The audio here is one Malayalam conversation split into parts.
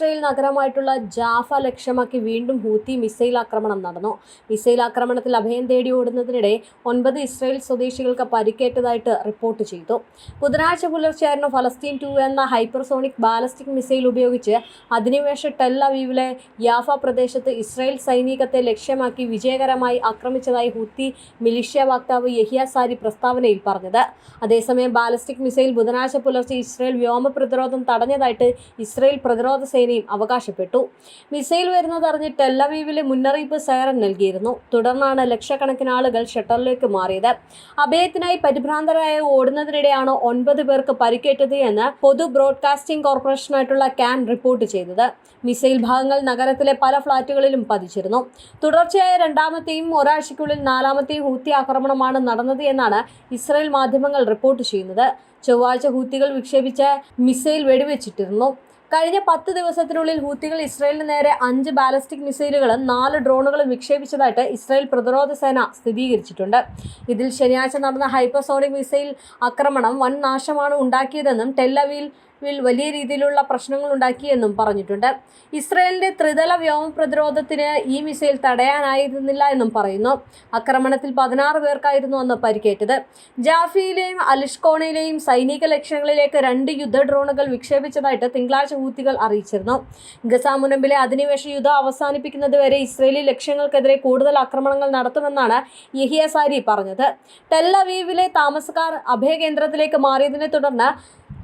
ഇസ്രയേൽ നഗരമായിട്ടുള്ള ജാഫ ലക്ഷ്യമാക്കി വീണ്ടും ഹൂത്തി മിസൈൽ ആക്രമണം നടന്നു. മിസൈൽ ആക്രമണത്തിൽ അഭയം തേടി ഓടുന്നതിനിടെ ഒൻപത് ഇസ്രയേൽ സ്വദേശികൾക്ക് പരിക്കേറ്റതായിട്ട് റിപ്പോർട്ട് ചെയ്തു. ബുധനാഴ്ച പുലർച്ചെയായിരുന്നു ഫലസ്തീൻ ടു എന്ന ഹൈപ്പർസോണിക് ബാലസ്റ്റിക് മിസൈൽ ഉപയോഗിച്ച് അധിനിവേശ ടെൽ അവീവിലെ യാഫ പ്രദേശത്ത് ഇസ്രയേൽ സൈനികത്തെ ലക്ഷ്യമാക്കി വിജയകരമായി ആക്രമിച്ചതായി ഹൂത്തി മിലിഷ്യ വക്താവ് യഹിയ സാരി പ്രസ്താവനയിൽ പറഞ്ഞത്. അതേസമയം ബാലസ്റ്റിക് മിസൈൽ ബുധനാഴ്ച പുലർച്ചെ ഇസ്രയേൽ വ്യോമ പ്രതിരോധം തടഞ്ഞതായിട്ട് ഇസ്രയേൽ പ്രതിരോധ സേനയും അവകാശപ്പെട്ടു. മിസൈൽ വരുന്നതറിഞ്ഞ് ടെല്ലവീവിലെ മുന്നറിയിപ്പ് സൈറൻ നൽകിയിരുന്നു. തുടർന്നാണ് ലക്ഷക്കണക്കിന് ആളുകൾ ഷട്ടറിലേക്ക് മാറിയത്. അഭയത്തിനായി പരിഭ്രാന്തരായ ഓടുന്നതിനിടെയാണ് ഒൻപത് പേർക്ക് പരിക്കേറ്റത് എന്ന് പൊതു ബ്രോഡ്കാസ്റ്റിംഗ് കോർപ്പറേഷനായിട്ടുള്ള ക്യാൻ റിപ്പോർട്ട് ചെയ്തത്. മിസൈൽ ഭാഗങ്ങൾ നഗരത്തിലെ പല ഫ്ളാറ്റുകളിലും പതിച്ചിരുന്നു. തുടർച്ചയായ രണ്ടാമത്തെയും ഒരാഴ്ചയ്ക്കുള്ളിൽ നാലാമത്തെയും ഹൂത്തി ആക്രമണമാണ് നടന്നത് എന്നാണ് ഇസ്രായേൽ മാധ്യമങ്ങൾ റിപ്പോർട്ട് ചെയ്യുന്നത്. ചൊവ്വാഴ്ച ഹൂത്തികൾ വിക്ഷേപിച്ച മിസൈൽ വെടിവെച്ചിട്ടിരുന്നു. കഴിഞ്ഞ പത്ത് ദിവസത്തിനുള്ളിൽ ഹൂത്തികൾ ഇസ്രായേലിന് നേരെ അഞ്ച് ബാലസ്റ്റിക് മിസൈലുകളും നാല് ഡ്രോണുകളും വിക്ഷേപിച്ചതായിട്ട് ഇസ്രായേൽ പ്രതിരോധ സേന സ്ഥിരീകരിച്ചിട്ടുണ്ട്. ഇതിൽ ശനിയാഴ്ച നടന്ന ഹൈപ്പർസോണിക് മിസൈൽ ആക്രമണം വൻ നാശമാണ് ഉണ്ടാക്കിയതെന്നും ടെല്ലവിൽ വിൽ വലിയ രീതിയിലുള്ള പ്രശ്നങ്ങൾ ഉണ്ടാക്കിയെന്നും പറഞ്ഞിട്ടുണ്ട്. ഇസ്രയേലിന്റെ ത്രിതല വ്യോമ പ്രതിരോധത്തിന് ഈ മിസൈൽ തടയാനായിരുന്നില്ല എന്നും പറയുന്നു. ആക്രമണത്തിൽ പതിനാറ് പേർക്കായിരുന്നു അന്ന് പരിക്കേറ്റത്. ജാഫിയിലെയും അലിഷ്കോണയിലെയും സൈനിക ലക്ഷ്യങ്ങളിലേക്ക് രണ്ട് യുദ്ധ ഡ്രോണുകൾ വിക്ഷേപിച്ചതായിട്ട് തിങ്കളാഴ്ച ഹൂത്തികൾ അറിയിച്ചിരുന്നു. ഗസ മുനമ്പിലെ അധിനിവേശ യുദ്ധം അവസാനിപ്പിക്കുന്നതുവരെ ഇസ്രയേലി ലക്ഷ്യങ്ങൾക്കെതിരെ കൂടുതൽ ആക്രമണങ്ങൾ നടത്തുമെന്നാണ് യഹിയ സാരി പറഞ്ഞത് ടെല്ലവീവിലെ താമസക്കാർ അഭയകേന്ദ്രത്തിലേക്ക് മാറിയതിനെ തുടർന്ന്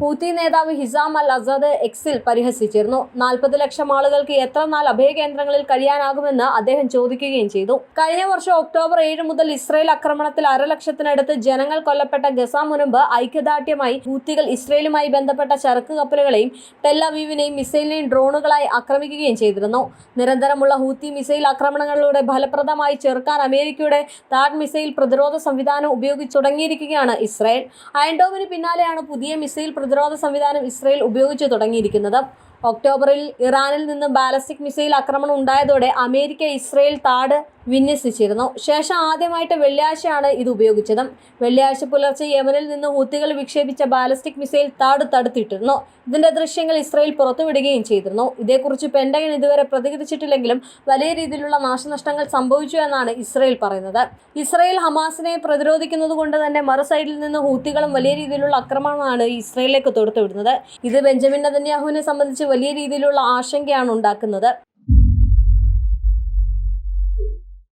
ഹൂത്തി നേതാവ് ഹിസാം അൽ അസാദ് എക്സിൽ പരിഹസിച്ചിരുന്നു. നാൽപ്പത് ലക്ഷം ആളുകൾക്ക് എത്ര നാൾ അഭയകേന്ദ്രങ്ങളിൽ കഴിയാനാകുമെന്ന് അദ്ദേഹം ചോദിക്കുകയും ചെയ്തു. കഴിഞ്ഞ വർഷം ഒക്ടോബർ ഏഴ് മുതൽ ഇസ്രയേൽ ആക്രമണത്തിൽ അരലക്ഷത്തിനടുത്ത് ജനങ്ങൾ കൊല്ലപ്പെട്ട ഗസ മുൻപ് ഐക്യദാർഢ്യമായി ഹൂത്തികൾ ഇസ്രയേലുമായി ബന്ധപ്പെട്ട ചരക്ക് കപ്പലുകളെയും ടെല്ലവീവിനെയും മിസൈലിനെയും ഡ്രോണുകളായി ആക്രമിക്കുകയും ചെയ്തിരുന്നു. നിരന്തരമുള്ള ഹൂത്തി മിസൈൽ ആക്രമണങ്ങളിലൂടെ ഫലപ്രദമായി ചെറുക്കാൻ അമേരിക്കയുടെ താഡ് മിസൈൽ പ്രതിരോധ സംവിധാനം ഉപയോഗിച്ചു തുടങ്ങിയിരിക്കുകയാണ് ഇസ്രായേൽ അയൻഡോമിന് പിന്നാലെയാണ് പുതിയ മിസൈൽ പ്രതിരോധ സംവിധാനം ഇസ്രയേൽ ഉപയോഗിച്ചു തുടങ്ങിയിരിക്കുന്നത്. ഒക്ടോബറിൽ ഇറാനിൽ നിന്ന് ബാലസ്റ്റിക് മിസൈൽ ആക്രമണം ഉണ്ടായതോടെ അമേരിക്ക ഇസ്രയേൽ താട് വിന്യസിച്ചിരുന്നു. ശേഷം ആദ്യമായിട്ട് വെള്ളിയാഴ്ചയാണ് ഇത് ഉപയോഗിച്ചത്. വെള്ളിയാഴ്ച പുലർച്ചെ യമനിൽ നിന്ന് ഹൂത്തികൾ വിക്ഷേപിച്ച ബാലിസ്റ്റിക് മിസൈൽ താട് തടുത്തിട്ടിരുന്നു. ഇതിന്റെ ദൃശ്യങ്ങൾ ഇസ്രയേൽ പുറത്തുവിടുകയും ചെയ്തിരുന്നു. ഇതേക്കുറിച്ച് പെൻഡഗൻ ഇതുവരെ പ്രതികരിച്ചിട്ടില്ലെങ്കിലും വലിയ രീതിയിലുള്ള നാശനഷ്ടങ്ങൾ സംഭവിച്ചു എന്നാണ് ഇസ്രയേൽ പറയുന്നത്. ഇസ്രയേൽ ഹമാസിനെ പ്രതിരോധിക്കുന്നത് കൊണ്ട് തന്നെ മറുസൈഡിൽ നിന്ന് ഹൂത്തികളും വലിയ രീതിയിലുള്ള ആക്രമണമാണ് ഇസ്രയേലിലേക്ക് തൊടുത്തുവിടുന്നത്. ഇത് ബെഞ്ചമിൻ നദന്യാഹുവിനെ സംബന്ധിച്ച് വലിയ രീതിയിലുള്ള ആശങ്കയാണ് ഉണ്ടാക്കുന്നത്.